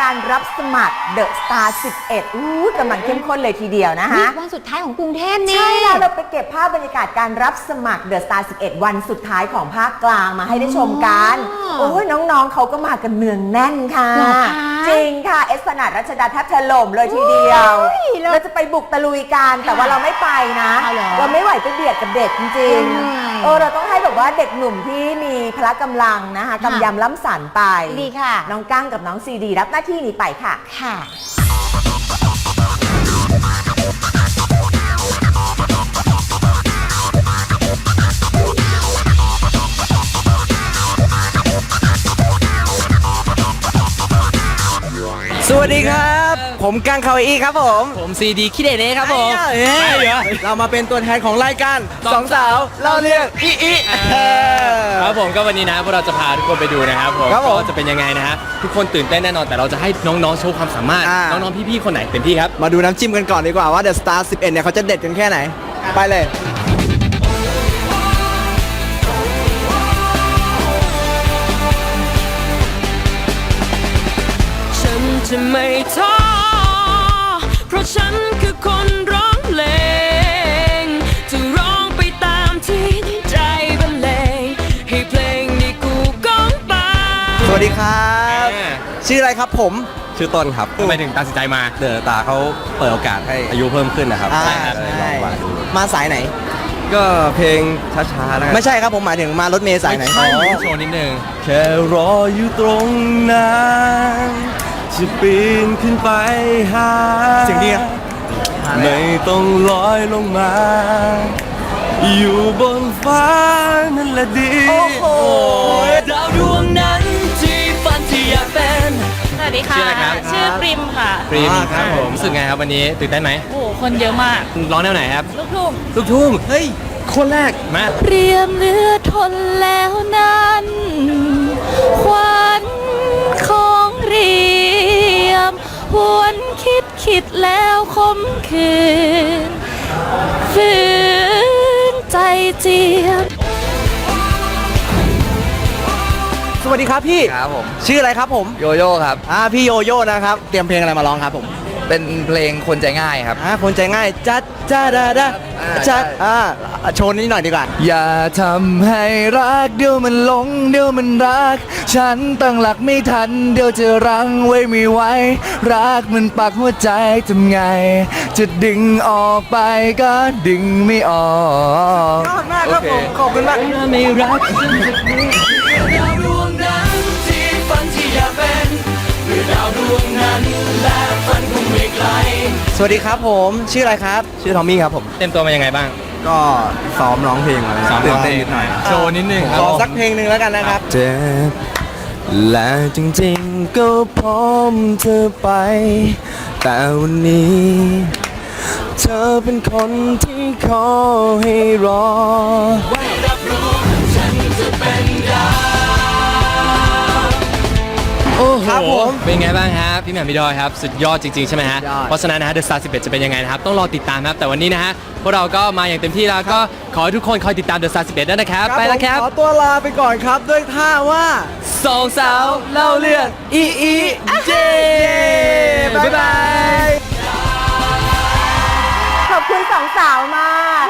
การรับสมัคร The Star 11อู้กำลังเข้มข้นเลยทีเดียวนะคะนี่วันสุดท้ายของกรุงเทพนี่ ใช่แล้วเราไปเก็บภาพบรรยากาศการรับสมัคร The Star 11 วันสุดท้ายของภาคกลางมาให้ได้ชมกัน อ๋อโอ้ยน้องๆเขาก็มากันเนืองแน่นค่ะ เหรอคะ จริงค่ะเอ สพนาดรัชดาแทบถล่มเลยทีเดียว โอ้ยแล้วเราจะไปบุกตะลุยกันแต่ว่าเราไม่ไปนะ เอาเหรอเราไม่ไหวไปเบียดกับเด็กจริงเหนื่อยๆเออเราต้องให้แบบว่าเด็กหนุ่มที่มีพละกำลังนะคะกำยำล้ำสันไป ดีค่ะ น้องก้างกับน้องซีดีรับหน้าที่นี้ไปค่ะ ค่ะ สวัสดีครับ ผมกังคาวอีครับผมผมซีดีคิเดเน่ครับผมเอ้ยใช่เหรอเรามาเป็นตัวแทนของรายการสองสองสาวเล่าเรื่องอีอีเออครับผมก็วันนี้นะพวกเราจะพาทุกคนไปดูนะครับผมครับผมก็จะเป็นยังไงนะฮะทุกคนตื่นเต้นแน่นอนแต่เราจะให้น้องๆโชว์ความสามารถอ่า น้องๆพี่ๆคนไหนเต็มที่ครับ มาดูน้ำจิ้มกันก่อนดีกว่าว่า The Star 11เนี่ยเขาจะเด็ดกันแค่ไหน ไปเลยฉั จะไม่ท้อเพราะฉันคือคนร้องเพลง จะร้องไปตามที่ใจบรรเลงให้เพลงนี้กูก้องไป สวัสดีครับ อ่า ชื่ออะไรครับผม ชื่อต้นครับทำไมถึงตัดสินใจมา เดอะตาเขาเปิดโอกาสให้อายุเพิ่มขึ้นนะครับอ่าใช่ครับเลยลองมาดูมาสายไหน ก็เพลงช้าๆแล้วกันไม่ใช่ครับผมหมายถึงมารถเมล์สายไหนใช่โชว์นิดนึงแค่รออยู่ตรงนั้น จะปีนขึ้นไปหาเสียงดีอะ ไม่ต้องลอยลงมา อยู่บนฟ้านั่นแหละดีโอ้โห ดาวดวงนั้นที่ฝันที่อยากเป็น สวัสดีค่ะ ชื่ออะไรครับ ชื่อปริมค่ะ ปรีมอ่าครับผมรู้สึกไงครับวันนี้ตื่นเต้นไหมโอ้โหคนเยอะมาก ร้องแนวไหนครับลูกทุ่งลูกทุ่งเฮ้ยคนแรกมาเรียมเหลือทนแล้วนั้น มหวนคิดคิดแล้วคมคืนฝืนใจเจียบสวัสดีครับพี่ ครับผม ชื่ออะไรครับผม โยโย่ครับ อ่าพี่โยโย่นะครับ เตรียมเพลงอะไรมาร้องครับผม เป็นเพลงคนใจง่ายครับ อ่าคนใจง่ายจัดจ้าดาดาอ่าจัดใช่อ่าโชว์นิดหน่อยดีกว่า อย่าทำให้รักเดี๋ยวมันหลงเดี๋ยวมันรัก ฉันตั้งหลักไม่ทัน เดี๋ยวจะรั้งไว้ไม่ไหวรักมันปักหัวใจทำไง จะดึงออกไปก็ดึงไม่ออกยอดมากครับผมขอบคุณมากไม่รักฉันจะรู้ดาวดวงนั้นที่ฝันที่อยากเป็นเมื่อดาวดวงนั้นและ สวัสดีครับผมชื่ออะไรครับ ชื่อทอมมี่ครับผม เต็มตัวมายังไงบ้าง ก็ซ้อมร้องเพลงมาแล้วซ้อมร้องเพลงนิดหน่อย โชว์นิดนึงครับขอผมสักเพลงหนึ่งแล้วกันนะครับ เจ็บและจริงๆก็พร้อมเธอไป แต่วันนี้ เธอเป็นคนที่ขอให้รอ เป็นไงบ้างครับพี่แหม่มพี่ดอยครับ สุดยอดจริงๆใช่ไหมฮะยอด เพราะฉะนั้นนะฮะ The Star 11จะเป็นยังไงนะครับ ต้องรอติดตามนะครับ แต่วันนี้นะฮะ พวกเราก็มาอย่างเต็มที่แล้วก็ขอให้ทุกคนคอยติดตาม The Star 11ด้วยนะครับ ไปแล้วครับผมขอตัวลาไปก่อนครับด้วยท่าว่าสองสาวเล่าเรื่องอีอีเจบ๊ายบาย ขอบคุณสองสาวมาก